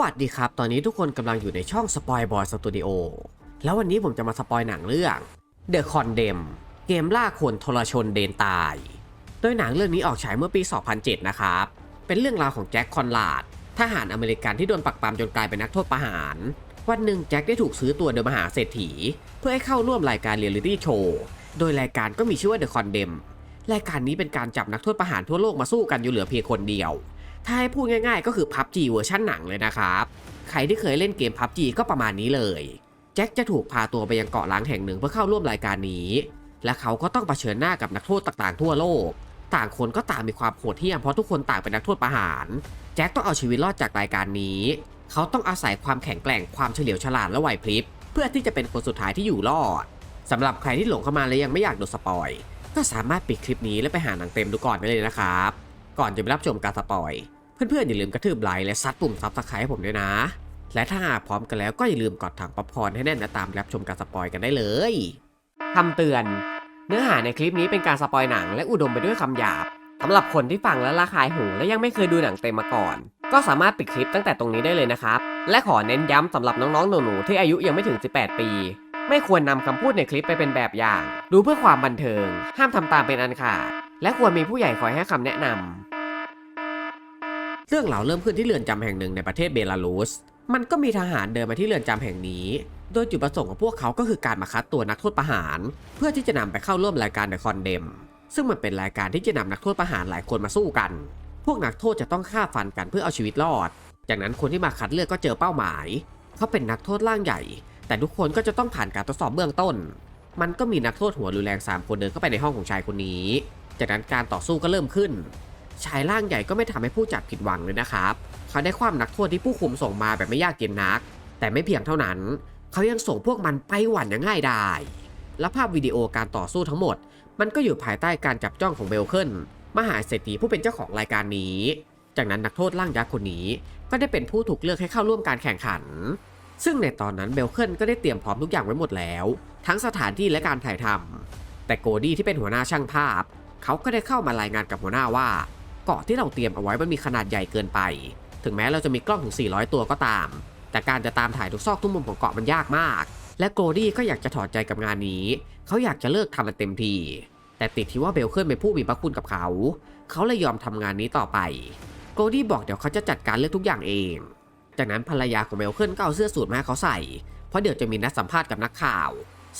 วัสดีครับ ตอนนี้ทุกคนกำลังอยู่ในช่องสปอยบอยสตูดิโอแล้ววันนี้ผมจะมาสปอยหนังเรื่อง The Condemn เกมล่าคนทรชนเดนตาย โดยหนังเรื่องนี้ออกฉายเมื่อปี 2007 นะครับ เป็นเรื่องราวของแจ็คคอนลาด ทหารอเมริกันที่โดนปักปามจนกลายเป็นนักโทษประหาร วันหนึ่งแจ็คได้ถูกซื้อตัวโดยมหาเศรษฐี เพื่อให้เข้าร่วมรายการเรียลลิตี้โชว์ โดยรายการก็มีชื่อว่า The Condemn รายการนี้เป็นการจับนักโทษประหารทั่วโลกมาสู้กันอยู่เหลือเพียงคนเดียว ถ้าให้พูดง่ายๆ ก็คือ PUBG เวอร์ชันหนังเลยนะครับ ใครที่เคยเล่นเกม PUBG ก็ประมาณนี้เลย แจ็คจะถูกพาตัวไปยังเกาะล้างแห่งหนึ่งเพื่อเข้าร่วมรายการนี้ และเขาก็ต้องเผชิญหน้ากับนักโทษต่างๆทั่วโลก ต่างคนก็ต่างมีความโหดเหี้ยมเพราะทุกคนต่างเป็นนักโทษประหาร แจ็คต้องเอาชีวิตรอดจากรายการนี้ เขาต้องอาศัยความแข็งแกร่งความเฉลียวฉลาดและไหวพริบ เพื่อที่จะเป็นคนสุดท้ายที่อยู่รอดสำหรับใครที่หลงเข้ามาและยังไม่อยากโดนสปอย ก็สามารถปิดคลิปนี้และไปหาหนังเต็มดูก่อนได้เลยนะครับ ก่อนจะไปรับชมการสปอย เพื่อนๆอย่าลืมกระทืบไลค์และซัดปุ่มซับสไครต์ให้ผมด้วยนะ และถ้าหากพร้อมกันแล้วก็อย่าลืมกดถังป๊อปคอร์นให้แน่นและตามรับชมการสปอยกันได้เลยคำเตือน เนื้อหาในคลิปนี้เป็นการสปอยหนังและอุดมไปด้วยคำหยาบสำหรับคนที่ฟังแล้วระคายหูและยังไม่เคยดูหนังเต็มมาก่อน ก็สามารถปิดคลิปตั้งแต่ตรงนี้ได้เลยนะครับ และขอเน้นย้ำสำหรับน้องๆหนูๆที่อายุยังไม่ถึง 18 ปี ไม่ควรนำคำพูดในคลิปไปเป็นแบบอย่าง ดูเพื่อความบันเทิง ห้ามทำตามเป็นอันขาด และควรมีผู้ใหญ่คอยให้คำแนะนำ เรื่องราวเริ่มขึ้นที่เรือนจำแห่งหนึ่งในประเทศเบลารุส มันก็มีทหารเดินมาที่เรือนจำแห่งนี้ โดยจุดประสงค์ของพวกเขาก็คือการมาคัดตัวนักโทษประหาร เพื่อที่จะนำไปเข้าร่วมรายการเดอะคอนเดมซึ่งมันเป็นรายการที่จะนำนักโทษประหารหลายคนมาสู้กัน พวกนักโทษจะต้องฆ่าฟันกันเพื่อเอาชีวิตรอด จากนั้นคนที่มาคัดเลือกก็เจอเป้าหมาย เขาเป็นนักโทษร่างใหญ่ แต่ทุกคนก็จะต้องผ่านการทดสอบเบื้องต้น มันก็มีนักโทษหัวรุนแรงสามคนเดินเข้าไปในห้องของชายคนนี้ จากนั้นการต่อสู้ก็เริ่มขึ้น ชายร่างใหญ่ก็ไม่ทำให้ผู้จัดผิดหวังเลยนะครับ เขาได้ความนักโทษที่ผู้คุมส่งมาแบบไม่ยากเย็นนัก แต่ไม่เพียงเท่านั้น เขายังส่งพวกมันไปหวันอย่างง่ายดายและภาพวิดีโอการต่อสู้ทั้งหมด มันก็อยู่ภายใต้การจับจ้องของเบลเคิลมหาเศรษฐีผู้เป็นเจ้าของรายการนี้ จากนั้นนักโทษร่างยักษ์คนนี้ ก็ได้เป็นผู้ถูกเลือกให้เข้าร่วมการแข่งขัน ซึ่งในตอนนั้นเบลเคิลก็ได้เตรียมพร้อมทุกอย่างไว้หมดแล้ว ทั้งสถานที่และการถ่ายทำแต่โกดี้ที่เป็นหัวหน้าช่างภาพ เขาก็ได้เข้ามารายงานกับหัวหน้าว่า เกาะที่เราเตรียมเอาไว้มันมีขนาดใหญ่เกินไป ถึงแม้เราจะมีกล้องถึง 400 ตัวก็ตาม แต่การจะตามถ่ายทุกซอกทุกมุมของเกาะมันยากมาก และโกดี้ก็อยากจะถอดใจกับงานนี้ เขาอยากจะเลิกทำมันเต็มที แต่ติดที่ว่าเบลเคิลเป็นผู้มีพระคุณกับเขา เขาเลยยอมทำงานนี้ต่อไป โกดี้บอกเดี๋ยวเขาจะจัดการเรื่องทุกอย่างเอง จากนั้นภรรยาของเบลเคิลก็เอาเสื้อสูทมาให้เขาใส่ เพราะเดี๋ยวจะมีนัดสัมภาษณ์กับนักข่าว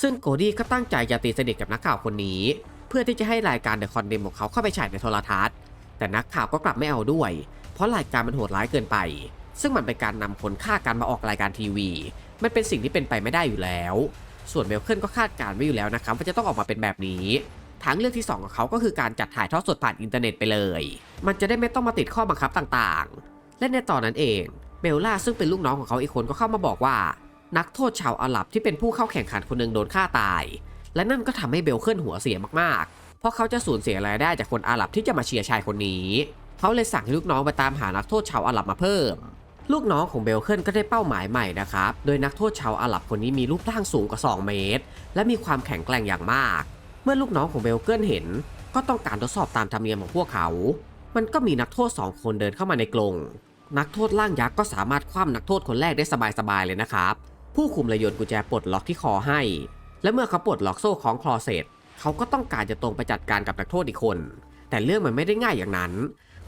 ซึ่งโกดี้ก็ตั้งใจจะตีสนิทกับนักข่าวคนนี้ เพื่อที่จะให้รายการเดอะคอนเดมของเขาเข้าไปฉายในโทรทัศน์ แต่นักข่าวก็กลับไม่เอาด้วย เพราะรายการมันโหดร้ายเกินไป ซึ่งมันเป็นการนำคนฆ่ากันมาออกรายการทีวีมันเป็นสิ่งที่เป็นไปไม่ได้อยู่แล้ว ส่วนเบลเคิลก็คาดการณ์ไว้อยู่แล้วนะครับว่าจะต้องออกมาเป็นแบบนี้ทางเลือกที่ 2 ของเขาก็คือการจัดถ่ายทอดสดผ่านอินเทอร์เน็ตไปเลย มันจะได้ไม่ต้องมาติดข้อบังคับต่างๆ และในตอนนั้นเองเบลล่าซึ่งเป็นลูกน้องของเขาอีกคนก็เข้ามาบอกว่า นักโทษชาวอาหรับที่เป็นผู้เข้าแข่งขันคนหนึ่งโดนฆ่าตาย และนั่นก็ทำให้เบลเคิลหัวเสียมากๆ เพราะเขาจะสูญเสียรายได้จากคนอาหรับที่จะมาเชียร์ชายคนนี้ เขาเลยสั่งให้ลูกน้องไปตามหานักโทษชาวอาหรับมาเพิ่ม ลูกน้องของเบลเคิลก็ได้เป้าหมายใหม่นะครับ โดยนักโทษชาวอาหรับคนนี้มีรูปร่างสูงกว่า 2 เมตร และมีความแข็งแกร่งอย่างมาก เมื่อลูกน้องของเบลเคิลเห็น ก็ต้องการทดสอบตามธรรมเนียมของพวกเขา มันก็มีนักโทษ 2 คนเดินเข้ามาในกรงนักโทษร่างยักษ์ก็สามารถคว่ำนักโทษคนแรกได้สบายๆเลยนะครับ ผู้คุมเลยโยนกุญแจปลดล็อกที่คอให้ และเมื่อเขาปลดล็อกโซ่ของคลอเสร็จ เขาก็ต้องการจะตรงไปจัดการกับนักโทษอีกคน แต่เรื่องมันไม่ได้ง่ายอย่างนั้น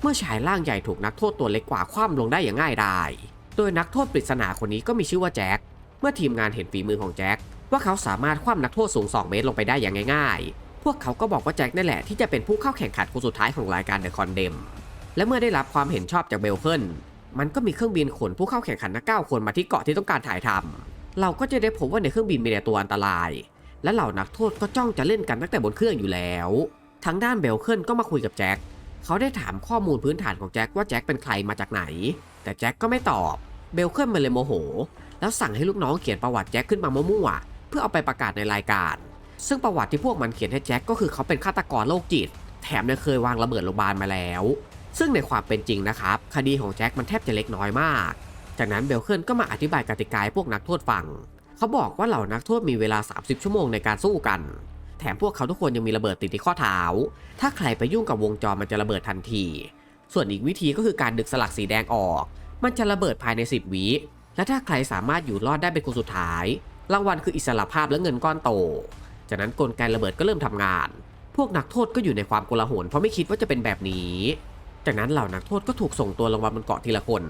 เมื่อชายร่างใหญ่ถูกนักโทษตัวเล็กกว่าคว่ำลงได้อย่างง่ายดายโดยนักโทษปริศนาคนนี้ก็มีชื่อว่าแจ็ค เมื่อทีมงานเห็นฝีมือของแจ็คว่าเขาสามารถคว่ำนักโทษสูง 2 เมตรลงไปได้อย่างง่าย ๆ พวกเขาก็บอกว่าแจ็คนั่นแหละที่จะเป็นผู้เข้าแข่งขันคนสุดท้ายของรายการเดอะคอนเดม และเมื่อได้รับความเห็นชอบจากเบลเคิลมันก็มีเครื่องบินขนผู้เข้าแข่งขันทั้ง9คนมาที่เกาะที่ต้องการถ่ายทำเราก็จะได้พบว่าในเครื่องบินมีแต่ตัวอันตราย และเหล่านักโทษก็จ้องจะเล่นกันตั้งแต่บนเครื่องอยู่แล้ว ทางด้านเบลเคิลก็มาคุยกับแจ็ค เขาได้ถามข้อมูลพื้นฐานของแจ็คว่าแจ็คเป็นใครมาจากไหน แต่แจ็คก็ไม่ตอบ เบลเคิลมันเลยโมโห แล้วสั่งให้ลูกน้องเขียนประวัติแจ็คขึ้นมามั่วๆเพื่อเอาไปประกาศในรายการ ซึ่งประวัติที่พวกมันเขียนให้แจ็คก็คือเขาเป็นฆาตกรโรคจิต แถมยังเคยวางระเบิดโรงพยาบาลมาแล้ว ซึ่งในความเป็นจริงนะครับ คดีของแจ็คมันแทบจะเล็กน้อยมาก จากนั้นเบลเคิลก็มาอธิบายกติกาให้พวกนักโทษฟัง เขาบอกว่าเหล่านักโทษมีเวลา 30 ชั่วโมงในการสู้กัน แถมพวกเขาทุกคนยังมีระเบิดติดที่ข้อเท้า ถ้าใครไปยุ่งกับวงจรมันจะระเบิดทันที ส่วนอีกวิธีก็คือการดึกสลักสีแดงออก มันจะระเบิดภายใน 10 วิ และถ้าใครสามารถอยู่รอดได้เป็นคนสุดท้าย รางวัลคืออิสรภาพและเงินก้อนโต จากนั้นกลไกระเบิดก็เริ่มทำงาน พวกนักโทษก็อยู่ในความโกลาหลเพราะไม่คิดว่าจะเป็นแบบนี้ จากนั้นเหล่านักโทษก็ถูกส่งตัวลงมาบนเกาะทีละคน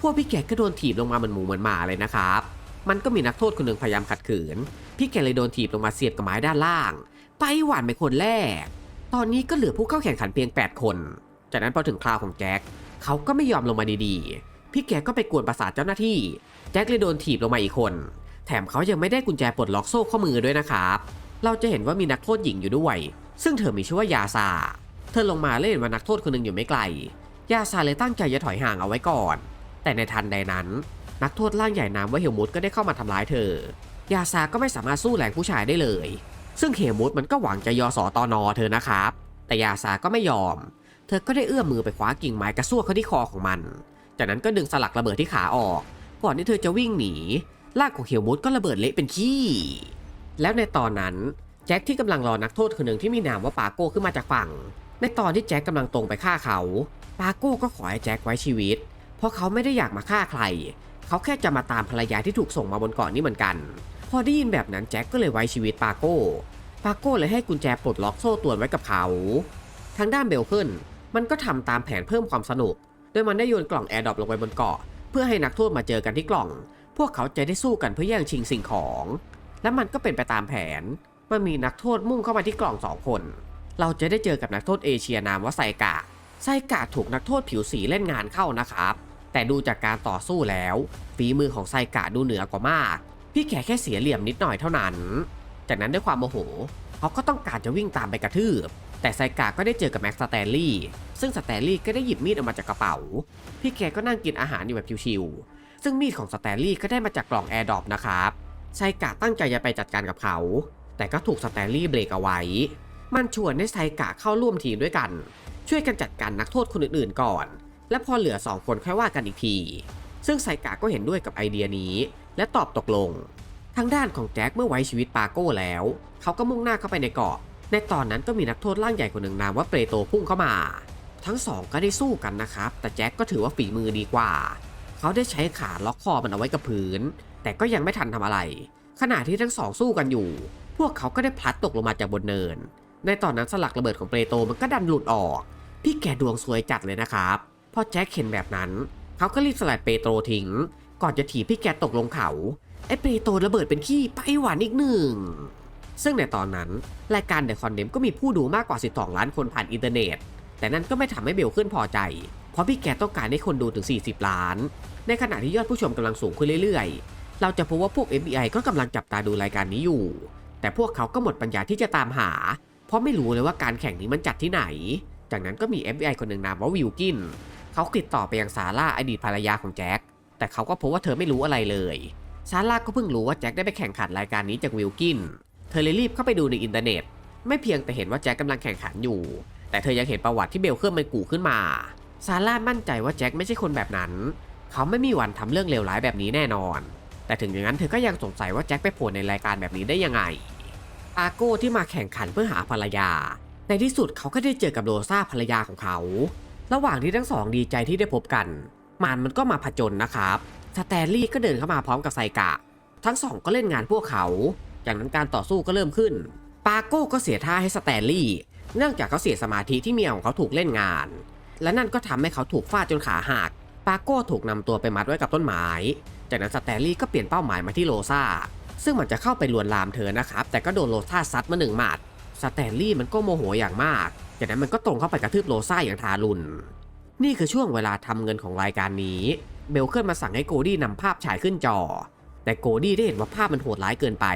พวกพี่แกก็โดนถีบลงมาเหมือนหมูเหมือนหมาเลยนะครับ มันก็มีนักโทษคนหนึ่งพยายามขัดขืน พี่แกเลยโดนถีบลงมาเสียบกับไม้ด้านล่าง ไปหวานเป็นคนแรก ตอนนี้ก็เหลือผู้เข้าแข่งขันเพียง 8 คน จากนั้นพอถึงคราวของแจ็คเขาก็ไม่ยอมลงมาดีๆ พี่แกก็ไปกวนประสาทเจ้าหน้าที่ แจ็คเลยโดนถีบลงมาอีกคน แถมเขายังไม่ได้กุญแจปลดล็อกโซ่ข้อมือด้วยนะครับ เราจะเห็นว่ามีนักโทษหญิงอยู่ด้วย ซึ่งเธอมีชื่อว่ายาซา เธอลงมาเล่นว่านักโทษคนหนึ่งอยู่ไม่ไกล ยาซาเลยตั้งใจจะถอยห่างเอาไว้ก่อน แต่ในทันใดนั้น นักโทษร่างใหญ่นามว่าเฮลมุตก็ได้เข้ามาทำร้ายเธอ ยาซาก็ไม่สามารถสู้แรงผู้ชายได้เลย ซึ่งเฮลมุตมันก็หวังจะยอสอตอนอเธอนะครับ แต่ยาซาก็ไม่ยอม เธอก็ได้เอื้อมมือไปคว้ากิ่งไม้กระซวกเข้าที่คอของมัน จากนั้นก็ดึงสลักระเบิดที่ขาออก ก่อนที่เธอจะวิ่งหนีร่างของเฮลมุตก็ระเบิดเละเป็นขี้ แล้วในตอนนั้นแจ็คที่กำลังรอนักโทษคนหนึ่งที่มีนามว่าปาโก้ขึ้นมาจากฝั่ง ในตอนที่แจ็คกำลังตรงไปฆ่าเขา ปาโก้ก็ขอให้แจ็คไว้ชีวิต เพราะเขาไม่ได้อยากมาฆ่าใคร เขาแค่จะมาตามภรรยาที่ถูกส่งมาบนเกาะนี้เหมือนกัน พอได้ยินแบบนั้นแจ็คก็เลยไว้ชีวิตปาโก้ ปาโก้เลยให้กุญแจปลดล็อกโซ่ตรวนไว้กับเขา ทางด้านเบลเคิลมันก็ทำตามแผนเพิ่มความสนุก โดยมันได้โยนกล่องแอร์ดรอปลงไปบนเกาะ เพื่อให้นักโทษมาเจอกันที่กล่อง พวกเขาจะได้สู้กันเพื่อแย่งชิงสิ่งของ และมันก็เป็นไปตามแผน มันมีนักโทษมุ่งเข้ามาที่กล่องสองคน เราจะได้เจอกับนักโทษเอเชียนามว่าไซกะ ไซกะถูกนักโทษผิวสีเล่นงานเข้านะครับ แต่ดูจากการต่อสู้แล้ว ฝีมือของไซกะดูเหนือกว่ามาก พี่แค่แค่เสียเหลี่ยมนิดหน่อยเท่านั้น จากนั้นด้วยความโมโหเขาก็ต้องการจะวิ่งตามไปกระทืบ แต่ไซกะก็ได้เจอกับแม็กสแตนลีย์ซึ่งสแตนลีย์ก็ได้หยิบมีดออกมาจากกระเป๋า พี่แกก็นั่งกินอาหารอยู่แบบชิวๆซึ่งมีดของสแตนลีย์ก็ได้มาจากกล่องแอร์ดรอปนะครับไซกะตั้งใจจะไปจัดการกับเขา แต่ก็ถูกสแตนลีย์เบรกเอาไว้ มันชวนให้ไซกะเข้าร่วมทีมด้วยกัน ช่วยกันจัดการนักโทษคนอื่นๆก่อน และพอเหลือสองคนค่อยว่ากันอีกที ซึ่งไซกะก็เห็นด้วยกับไอเดียนี้ และตอบตกลง ทางด้านของแจ็คเมื่อไว้ชีวิตปาโก้แล้ว เขาก็มุ่งหน้าเข้าไปในเกาะ ในตอนนั้นก็มีนักโทษร่างใหญ่คนหนึ่งนามว่าเปโตพุ่งเข้ามา ทั้งสองก็ได้สู้กันนะครับ แต่แจ็คก็ถือว่าฝีมือดีกว่า เขาได้ใช้ขาล็อกคอมันเอาไว้กับพื้น แต่ก็ยังไม่ทันทำอะไร ขณะที่ทั้งสองสู้กันอยู่ พวกเขาก็ได้พลัดตกลงมาจากบนเนิน ในตอนนั้นสลักระเบิดของเปโตมันก็ดันหลุดออก พี่แกดวงสวยจัดเลยนะครับพอแจ็คเห็นแบบนั้น เขาก็รีบสลัดเปโตรทิ้ง ก่อนจะถีบพี่แกตกลงเขา ไอ้เปโตรระเบิดเป็นขี้ไปหวานอีกหนึ่ง ซึ่งในตอนนั้น รายการเดอะคอนเดมก็มีผู้ดูมากกว่า 12 ล้านคนผ่านอินเทอร์เน็ต แต่นั่นก็ไม่ทำให้เบลขึ้นพอใจ เพราะพี่แกต้องการให้คนดูถึง 40 ล้าน ในขณะที่ยอดผู้ชมกำลังสูงขึ้นเรื่อยๆ เราจะพบว่าพวก FBI ก็กำลังจับตาดูรายการนี้อยู่ แต่พวกเขาก็หมดปัญญาที่จะตามหา เพราะไม่รู้เลยว่าการแข่งนี้มันจัดที่ไหน จากนั้นก็มี FBI คนหนึ่งนามว่าวิลกินเขาติดต่อไปยังซาร่าอดีตภรรยาของแจ็ค แต่เขาก็พบว่าเธอไม่รู้อะไรเลยซาร่าก็เพิ่งรู้ว่าแจ็คได้ไปแข่งขันรายการนี้จากวิลกิน เธอเลยรีบเข้าไปดูในอินเทอร์เน็ต ไม่เพียงแต่เห็นว่าแจ็คกำลังแข่งขันอยู่ แต่เธอยังเห็นประวัติที่เบลเคอร์มันกู่ขึ้นมา ซาร่ามั่นใจว่าแจ็คไม่ใช่คนแบบนั้น เขาไม่มีวันทำเรื่องเลวร้ายแบบนี้แน่นอน แต่ถึงอย่างนั้นเธอก็ยังสงสัยว่าแจ็คไปโผล่ในรายการแบบนี้ได้ยังไงอาโก้ที่มาแข่งขันเพื่อหาภรรยา ในที่สุดเขาก็ได้เจอกับโรซาภรรยาของเขา ระหว่างที่ทั้งสองดีใจที่ได้พบกันมันมันก็มาผจญนะครับสแตนลีย์ก็เดินเข้ามาพร้อมกับไซกะ ทั้งสองก็เล่นงานพวกเขา จากนั้นการต่อสู้ก็เริ่มขึ้น ปาโก้ก็เสียท่าให้สแตนลีย์เนื่องจากเขาเสียสมาธิที่เมียของเขาถูกเล่นงาน และนั่นก็ทำให้เขาถูกฟาดจนขาหัก ปาโก้ถูกนำตัวไปมัดไว้กับต้นไม้ จากนั้นสแตนลีย์ก็เปลี่ยนเป้าหมายมาที่โรซาซึ่งมันจะเข้าไปลวนลามเธอนะครับ แต่ก็โดนโรซาซัดมาหนึ่งหมัด สแตนลีย์มันก็โมโหอย่างมาก จากนั้นมันก็ตรงเข้าไปกระทืบโรซาอย่างทารุณ นี่คือช่วงเวลาทำเงินของรายการนี้ เบลเคิลมาสั่งให้โกดี้นำภาพฉายขึ้นจอ แต่โกดี้ได้เห็นว่าภาพมันโหดร้ายเกินไป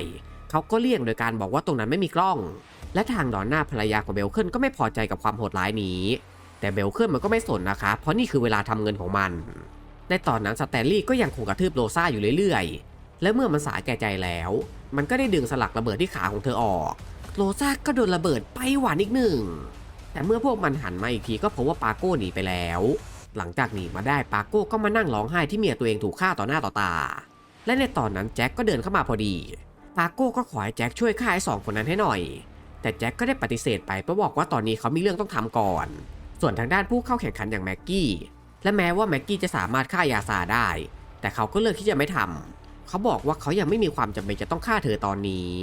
เขาก็เลี่ยงโดยการบอกว่าตรงนั้นไม่มีกล้อง และทางดอนหน้าภรรยาของเบลเคิลก็ไม่พอใจกับความโหดร้ายนี้ แต่เบลเคิลมันก็ไม่สนนะคะ เพราะนี่คือเวลาทำเงินของมัน ในตอนนั้นสแตนลีย์ก็ยังคงกระทืบโรซ่าอยู่เรื่อยๆ และเมื่อมันสายแก่ใจแล้ว มันก็ได้ดึงสลักระเบิดที่ขาของเธอออก โรซ่าก็โดนระเบิดไปหวานอีกหนึ่ง แต่เมื่อพวกมันหันมาอีกทีก็พบว่าปาโก้หนีไปแล้ว หลังจากหนีมาได้ปาโก้ก็มานั่งร้องไห้ที่เมียตัวเองถูกฆ่าต่อหน้าต่อตา และในตอนนั้นแจ็คก็เดินเข้ามาพอดี ปาโก้ก็ขอให้แจ็คช่วยฆ่าไอ้สองคนนั้นให้หน่อย แต่แจ็คก็ได้ปฏิเสธไปเพราะบอกว่าตอนนี้เขามีเรื่องต้องทำก่อน ส่วนทางด้านผู้เข้าแข่งขันอย่างแม็กกี้ และแม้ว่าแม็กกี้จะสามารถฆ่ายาซาได้ แต่เขาก็เลือกที่จะไม่ทำเขาบอกว่าเขายังไม่มีความจำเป็นจะต้องฆ่าเธอตอนนี้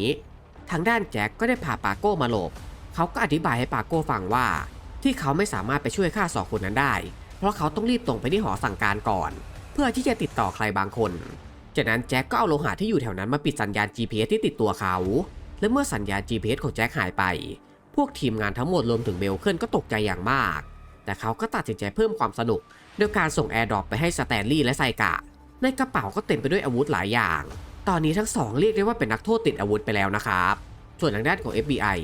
ทางด้านแจ็คก็ได้พาปาโก้มาหลบ เขาก็อธิบายให้ปาโก้ฟังว่า ที่เขาไม่สามารถไปช่วยฆ่าสองคนนั้นได้ เพราะเขาต้องรีบตรงไปที่หอสั่งการก่อน เพื่อที่จะติดต่อใครบางคน จากนั้นแจ็คก็เอาโลหะที่อยู่แถวนั้นมาปิดสัญญาณ GPS ที่ติดตัวเขา และเมื่อสัญญาณ GPS ของแจ็คหายไป พวกทีมงานทั้งหมดรวมถึงเบลเคิลก็ตกใจอย่างมาก แต่เขาก็ตัดสินใจเพิ่มความสนุกด้วยการส่งแอร์ดรอปไปให้สแตนลีย์และไซกะ ในกระเป๋าก็เต็มไปด้วยอาวุธหลายอย่าง ตอนนี้ทั้งสองเรียกได้ว่าเป็นนักโทษติดอาวุธไปแล้วนะครับ ส่วนทางด้านของ FBI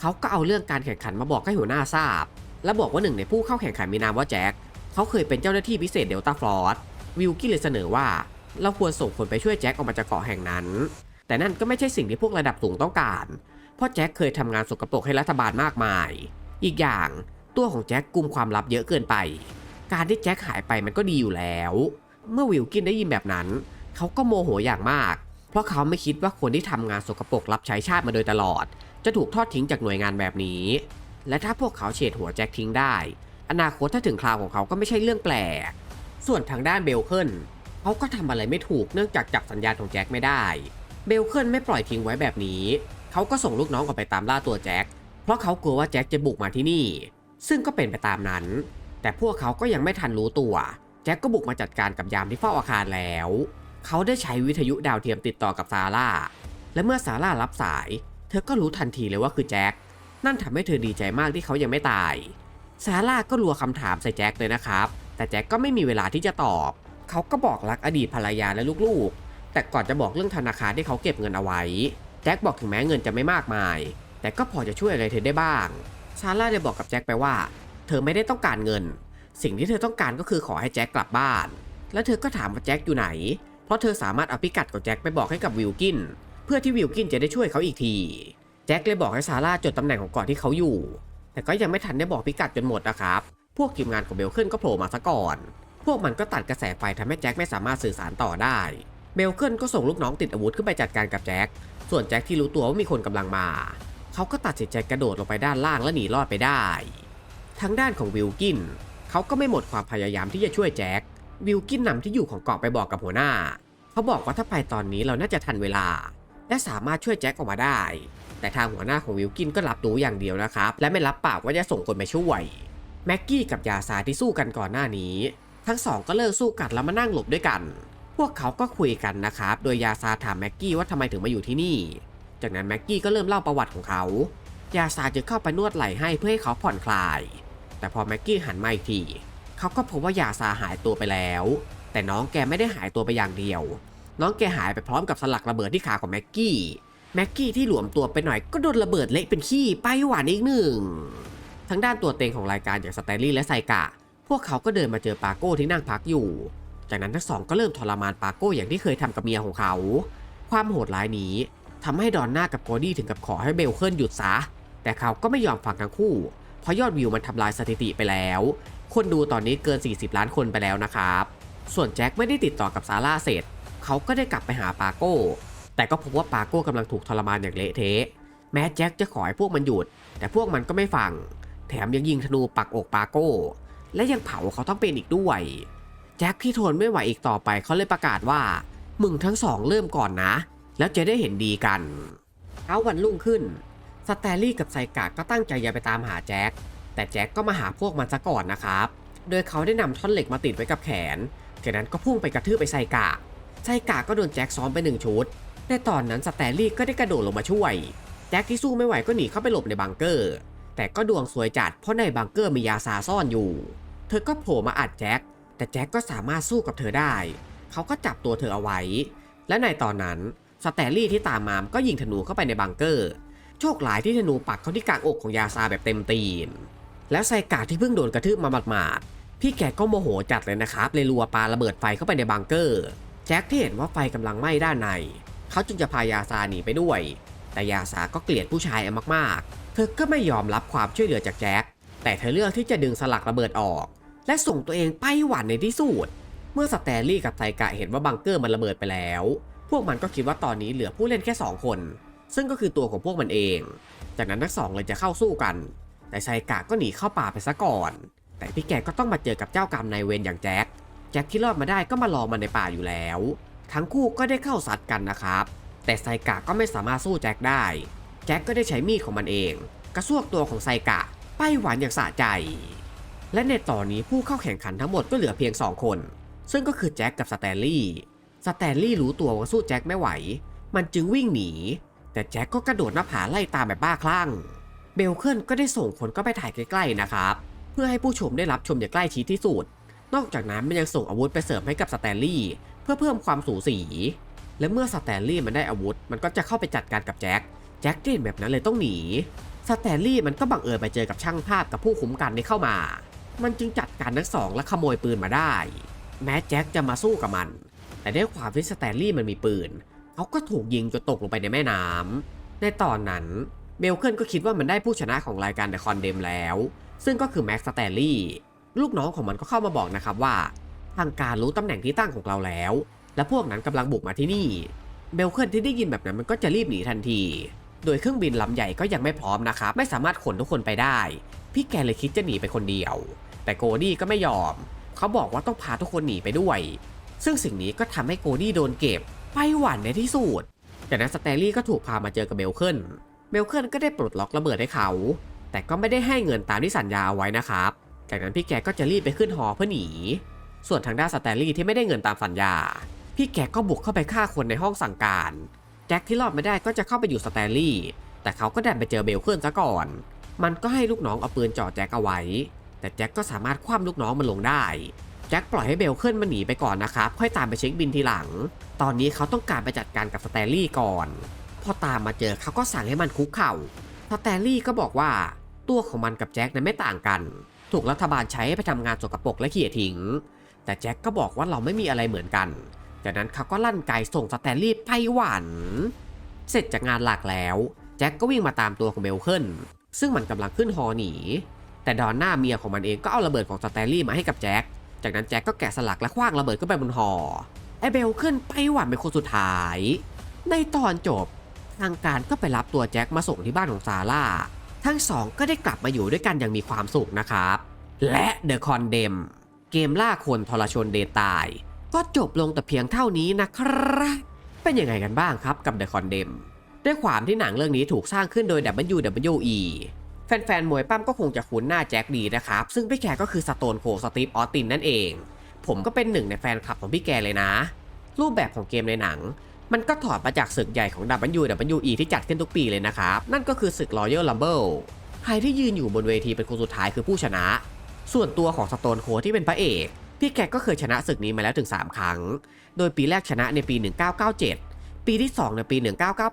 เขาก็เอาเรื่องการแข่งขันมาบอกให้หัวหน้าทราบ และบอกว่าหนึ่งในผู้เข้าแข่งขันมีนามว่าแจ็คเขาเคยเป็นเจ้าหน้าที่พิเศษเดลต้าฟลอสวิลกี้เลยเสนอว่า เราควรส่งคนไปช่วยแจ็คออกมาจากเกาะแห่งนั้น แต่นั่นก็ไม่ใช่สิ่งที่พวกระดับสูงต้องการ เพราะแจ็คเคยทำงานสกปรกให้รัฐบาลมากมาย อีกอย่างตัวของแจ็คกุมความลับเยอะเกินไป การที่แจ็คหายไปมันก็ดีอยู่แล้ว เมื่อวิลกินได้ยินแบบนั้น เขาก็โมโหอย่างมาก ราะเขาไม่คิดว่าคนที่ทำงานสกปรกรับใช้ชาติมาโดยตลอด จะถูกทอดทิ้งจากหน่วยงานแบบนี้ และถ้าพวกเขาเฉดหัวแจ็คทิ้งได้ อนาคตถ้าถึงคราวของเขาก็ไม่ใช่เรื่องแปลก ส่วนทางด้านเบลเคิลเขาก็ทำอะไรไม่ถูกเนื่องจากจับสัญญาณของแจ็คไม่ได้ เบลเคิลไม่ปล่อยทิ้งไว้แบบนี้ เขาก็ส่งลูกน้องออกไปตามล่าตัวแจ็ค เพราะเขากลัวว่าแจ็คจะบุกมาที่นี่ ซึ่งก็เป็นไปตามนั้น แต่พวกเขาก็ยังไม่ทันรู้ตัว แจ็คก็บุกมาจัดการกับยามที่เฝ้าอาคารแล้ว เขาได้ใช้วิทยุดาวเทียมติดต่อกับซาร่า และเมื่อซาร่ารับสาย เธอก็รู้ทันทีเลยว่าคือแจ็ค นั่นทำให้เธอดีใจมากที่เขายังไม่ตาย ซาร่าก็รัวคำถามใส่แจ็คเลยนะครับ แต่แจ็คก็ไม่มีเวลาที่จะตอบ เขาก็บอกรักอดีตภรรยาและลูกๆ แต่ก่อนจะบอกเรื่องธนาคารที่เขาเก็บเงินเอาไว้ แจ็คบอกถึงแม้เงินจะไม่มากมาย แต่ก็พอจะช่วยอะไรเธอได้บ้าง ซาร่าได้บอกกับแจ็คไปว่า เธอไม่ได้ต้องการเงิน สิ่งที่เธอต้องการก็คือขอให้แจ็คกลับบ้าน แล้วเธอก็ถามว่าแจ็คอยู่ไหน เพราะเธอสามารถเอาพิกัดของแจ็คไปบอกให้กับวิลกิน เพื่อที่วิลกินจะได้ช่วยเขาอีกที แจ็คเลยบอกให้ซาร่าจดตำแหน่งของเกาะที่เขาอยู่ แต่ก็ยังไม่ทันได้บอกพิกัดจนหมดนะครับ พวกทีมงานของเบลเคิลก็โผล่มาซะก่อน พวกมันก็ตัดกระแสไฟทำให้แจ็คไม่สามารถสื่อสารต่อได้ เบลเคิลก็ส่งลูกน้องติดอาวุธขึ้นไปจัดการกับแจ็ค ส่วนแจ็คที่รู้ตัวว่ามีคนกำลังมา เขาก็ตัดสินใจกระโดดลงไปด้านล่างและหนีรอดไปได้ ทางด้านของวิลกิน เขาก็ไม่หมดความพยายามที่จะช่วยแจ็ค วิลกินนำที่อยู่ของเกาะไปบอกกับหัวหน้า เขาบอกว่าถ้าไปตอนนี้เราน่าจะทันเวลา และสามารถช่วยแจ็คออกมาได้ แต่ทางหัวหน้าของวิลกินก็รับรู้อย่างเดียวนะครับ และไม่รับปากว่าจะส่งคนไปช่วย แม็กกี้กับยาซาที่สู้กันก่อนหน้านี้ ทั้งสองก็เลิกสู้กันแล้วมานั่งหลบด้วยกัน พวกเขาก็คุยกันนะครับ โดยยาซาถามแม็กกี้ว่าทำไมถึงมาอยู่ที่นี่ จากนั้นแม็กกี้ก็เริ่มเล่าประวัติของเขา ยาซาจึงเข้าไปนวดไหล่ให้เพื่อให้เขาผ่อนคลาย แต่พอแม็กกี้หันมาอีกที เขาก็พบว่ายาซาหายตัวไปแล้ว แต่น้องแกไม่ได้หายตัวไปอย่างเดียว น้องแกหายไปพร้อมกับสลักระเบิดที่ขาของแม็กกี้แม็กกี้ที่หลวมตัวไปหน่อยก็โดนระเบิดเละเป็นขี้ไปหวานอีกหนึ่งทางด้านตัวเต็งของรายการอย่างสแตนลีย์และไซกะ พวกเขาก็เดินมาเจอปาโก้ที่นั่งพักอยู่ จากนั้นทั้งสองก็เริ่มทรมานปาโก้อย่างที่เคยทำกับเมียของเขา ความโหดร้ายนี้ทำให้ดอนน่ากับโกดี้ถึงกับขอให้เบลเคิลหยุดซะ แต่เขาก็ไม่ยอมฟังทั้งคู่ เพราะยอดวิวมันทำลายสถิติไปแล้ว คนดูตอนนี้เกิน 40 ล้านคนไปแล้วนะครับ ส่วนแจ็คไม่ได้ติดต่อกับซาร่าเสร็จ เขาก็ได้กลับไปหาปาโก้ แต่ก็พบว่าปาโก้กำลังถูกทรมานอย่างเละเทะ แม้แจ็คจะขอให้พวกมันหยุด แต่พวกมันก็ไม่ฟัง แถมยังยิงธนูปักอกปาโก้ และยังเผาเขาต้องเป็นอีกด้วย แจ็คที่ทนไม่ไหวอีกต่อไปเขาเลยประกาศว่า มึงทั้งสองเริ่มก่อนนะ แล้วจะได้เห็นดีกันเช้าวันรุ่งขึ้นสแตลลี่กับไซกะก็ตั้งใจจะไปตามหาแจ็ค แต่แจ็คก็มาหาพวกมันซะก่อนนะครับ โดยเขาได้นำท่อนเหล็กมาติดไว้กับแขน จากนั้นก็พุ่งไปกระทืบไปไซกะไซกะก็โดนแจ็คซ้อมไปหนึ่งชุด ในตอนนั้นสแตลลี่ก็ได้กระโดดลงมาช่วย แจ็คที่สู้ไม่ไหวก็หนีเข้าไปหลบในบังเกอร์ แต่ก็ดวงสวยจัดเพราะในบังเกอร์มียาซาซ่อนอยู่ เธอก็โผล่มาอัดแจ็ค แต่แจ็คก็สามารถสู้กับเธอได้ เขาก็จับตัวเธอเอาไว้ และในตอนนั้นสแตลลี่ที่ตามมาก็ยิงธนูเข้าไปในบังเกอร์ โชคหลายที่ธนูปักเข้าที่กลางอกของยาซาแบบเต็มตีน แล้วไซกาที่เพิ่งโดนกระทืบมาหมาดๆพี่แกก็โมโหจัดเลยนะครับเลยรัวปาระเบิดไฟเข้าไปในบังเกอร์แจ็คที่เห็นว่าไฟกำลังไหม้ด้านใน เขาจึงจะพายาซาหนีไปด้วย แต่ยาซาก็เกลียดผู้ชายเอามากๆ เธอก็ไม่ยอมรับความช่วยเหลือจากแจ็คแต่เธอเลือกที่จะดึงสลักระเบิดออก และส่งตัวเองไปหวันในที่สุดเมื่อสแตนลี่กับไซกะเห็นว่าบังเกอร์มันระเบิดไปแล้ว พวกมันก็คิดว่าตอนนี้เหลือผู้เล่นแค่ 2 คน ซึ่งก็คือตัวของพวกมันเอง จากนั้นทั้งสองเลยจะเข้าสู้กัน แต่ไซกะก็หนีเข้าป่าไปซะก่อน แต่พี่แกก็ต้องมาเจอกับเจ้ากรรมนายเวรอย่างแจ็ค แจ็คที่รอดมาได้ก็มารอมันในป่าอยู่แล้ว ทั้งคู่ก็ได้เข้าซัดกันนะครับ แต่ไซกะก็ไม่สามารถสู้แจ็คได้ แจ็คก็ได้ใช้มีดของมันเอง กระซวกตัวของไซกะไปหวานอย่างสะใจ และในตอนนี้ผู้เข้าแข่งขันทั้งหมดก็เหลือเพียง 2 คน ซึ่งก็คือแจ็คกับสแตนลีย์สแตนลีย์รู้ตัวว่าสู้แจ็คไม่ไหว มันจึงวิ่งหนี แต่แจ็คก็กระโดดหน้าผาไล่ตามแบบบ้าคลั่ง เบลเคิลก็ได้ส่งคนก็ไปถ่ายใกล้ๆนะครับ เพื่อให้ผู้ชมได้รับชมอย่างใกล้ชิดที่สุด นอกจากนั้นมันยังส่งอาวุธไปเสริมให้กับสแตนลีย์เพื่อเพิ่มความสูสี และเมื่อสแตนลีย์มันได้อาวุธ มันก็จะเข้าไปจัดการกับแจ็ค แจ็คเห็นแบบนั้นเลยต้องหนี สแตนลีย์มันก็บังเอิญไปเจอกับช่างภาพกับผู้คุ้มกันที่เข้ามา มันจึงจัดการทั้งสองและขโมยปืนมาได้ แม้แจ็คจะมาสู้กับมัน แต่ด้วยความที่สแตนลีย์มันมีปืน เขาก็ถูกยิงจนตกลงไปในแม่น้ำในตอนนั้น เบลเคิลก็คิดว่ามันได้ผู้ชนะของรายการเดอะคอนเดมแล้ว ซึ่งก็คือแม็กซ์สแตนลีย์ลูกน้องของมันก็เข้ามาบอกนะครับว่า ทางการรู้ตำแหน่งที่ตั้งของเราแล้ว และพวกนั้นกำลังบุกมาที่นี่เบลเคิลที่ได้ยินแบบนั้นมันก็จะรีบหนีทันที โดยเครื่องบินลำใหญ่ก็ยังไม่พร้อมนะครับ ไม่สามารถขนทุกคนไปได้ พี่แกเลยคิดจะหนีไปคนเดียว แต่โกดี้ก็ไม่ยอม เขาบอกว่าต้องพาทุกคนหนีไปด้วย ซึ่งสิ่งนี้ก็ทำให้โกดี้โดนเก็บ ไปหวันในที่สุด จากนั้นสแตลลี่ก็ถูกพามาเจอกับเบลเคิล เบลเคิลก็ได้ปลดล็อกระเบิดให้เขา แต่ก็ไม่ได้ให้เงินตามที่สัญญาเอาไว้นะครับ จากนั้นพี่แกก็จะรีบไปขึ้นหอเพื่อหนี ส่วนทางด้านสแตลลี่ที่ไม่ได้เงินตามสัญญา พี่แกก็บุกเข้าไปฆ่าคนในห้องสั่งการ แจ็คที่รอดไม่ได้ก็จะเข้าไปอยู่สแตลลี่ แต่เขาก็ดันไปเจอเบลเคิลซะก่อน มันก็ให้ลูกน้องเอาปืนจ่อแจ็คเอาไว้ แต่แจ็คก็สามารถคว่ำลูกน้องมันลงได้แจ็คปล่อยให้เบลเคิลมันหนีไปก่อนนะครับ ค่อยตามไปเช็คบินทีหลัง ตอนนี้เขาต้องการไปจัดการกับสแตลลี่ก่อน พอตามมาเจอเขาก็สั่งให้มันคุกเข่าสแตลลี่ก็บอกว่าตัวของมันกับแจ็คนั้นไม่ต่างกัน ถูกรัฐบาลใช้ให้ไปทำงานสกปรกและเขี่ยทิ้ง แต่แจ็คก็บอกว่าเราไม่มีอะไรเหมือนกัน จากนั้นเขาก็ลั่นไกส่งสแตลลี่ไปหวันเสร็จจากงานหลักแล้ว แจ็คก็วิ่งมาตามตัวของเบลเคิลซึ่งมันกำลังขึ้นฮอหนี แต่ดอนหน้าเมียของมันเองก็เอาระเบิดของสแตลลี่มาให้กับแจ็ค จากนั้นแจ็คก็แกะสลักและคว้างระเบิดขึ้นไปบนหอไอเบลขึ้นไปหวันเป็นคนสุดท้าย ในตอนจบ ทางการก็ไปรับตัวแจ็คมาส่งที่บ้านของซาร่า ทั้งสองก็ได้กลับมาอยู่ด้วยกันอย่างมีความสุขนะครับ และเดอะคอนเดมเกมล่าคนทรชนเดตาย ก็จบลงแต่เพียงเท่านี้นะครับเป็นยังไงกันบ้างครับกับ The Condemn ด้วยความที่หนังเรื่องนี้ถูกสร้างขึ้นโดย WWE แฟนๆมวยปั้มก็คงจะคุ้นหน้าแจ็คดีนะครับ ซึ่งพี่แกก็คือสโตนโคสตีฟออสตินนั่นเอง ผมก็เป็นหนึ่งในแฟนคลับของพี่แกเลยนะ รูปแบบของเกมในหนัง มันก็ถอดมาจากศึกใหญ่ของ WWE ที่จัดขึ้นทุกปีเลยนะครับ นั่นก็คือศึก Royal Rumble ใครที่ยืนอยู่บนเวทีเป็นคนสุดท้ายคือผู้ชนะ ส่วนตัวของสโตนโคที่เป็นพระเอกพี่แกก็เคยชนะศึกนี้มาแล้วถึง 3 ครั้ง โดยปีแรกชนะในปี 1997 ปีที่ 2 ในปี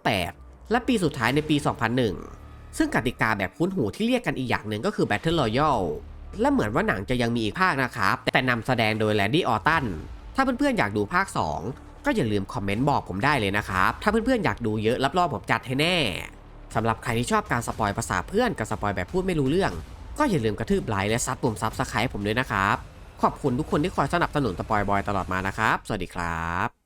1998 และปีสุดท้ายในปี 2001 ซึ่งกติกาแบบคุ้นหูที่เรียกกันอีกอย่างหนึ่งก็คือ Battle Royale และเหมือนว่าหนังจะยังมีอีกภาคนะครับ แต่นำแสดงโดยแลนดี้ออตันถ้าเพื่อนๆอยากดูภาค 2 ก็อย่าลืมคอมเมนต์บอกผมได้เลยนะครับ ถ้าเพื่อนๆอยากดูเยอะรับรองผมจัดให้แน่สำหรับใครที่ชอบการสปอยภาษาเพื่อนกับสปอยแบบพูดไม่รู้เรื่อง ก็อย่าลืมกระทืบไลค์และซับปุ่มซับสไครต์ผมด้วยนะครับ ขอบคุณทุกคนที่คอยสนับสนุนสปอยบอยตลอดมานะครับ สวัสดีครับ